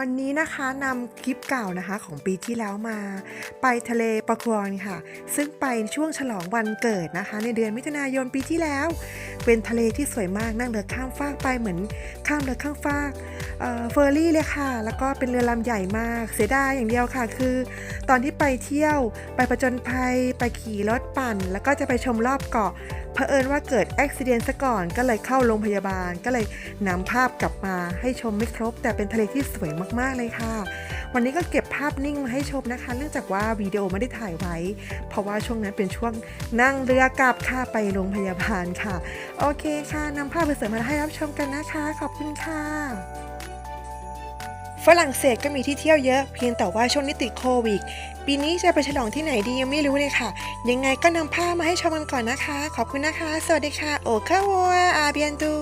วันนี้นะคะนำคลิปเก่านะคะของปีที่แล้วมา ไปทะเลปะควอนค่ะ ซึ่งไปช่วงฉลองวันเกิดนะคะ ในเดือนมิถุนายนปีที่แล้ว เป็นทะเลที่สวยมากนั่งเรือข้ามฟากไปเหมือนข้ามเรือข้ามฟาก เฟอร์รี่เลยค่ะ แล้วก็เป็นเรือลำใหญ่มาก เสียดายอย่างเดียวค่ะ คือ ตอนที่ไปเที่ยวไปประจนภัย ไปขี่รถปั่น แล้วก็จะไปชมรอบเกาะเผอิญว่าเกิดอุบิเหตุซะก่อน ก็เลยเข้าโรงพยาบาล ก็เลยนำภาพกลับมาให้ชมไม่ครบ แต่เป็นทะเลที่สวยมากๆเลยค่ะ วันนี้ก็เก็บภาพนิ่งมาให้ชมนะคะ เนื่องจากว่าวิดีโอไม่ได้ถ่ายไว้ เพราะว่าช่วงนั้นเป็นช่วงนั่งเรือกลับค่ะไปโรงพยาบาลค่ะ โอเคค่ะนำภาพไปเสริมมาให้รับชมกันนะคะ ขอบคุณค่ะ ฝรั่งเศสก็มีที่เที่ยวเยอะเพียงแต่ว่าช่วงนี้ติดโควิด ปีนี้จะไปฉลองที่ไหนดียังไม่รู้เลยค่ะ ยังไงก็นำภาพมาให้ชมกันก่อนนะคะ ขอบคุณนะคะ สวัสดีค่ะ โอเควัวอาเบียนดู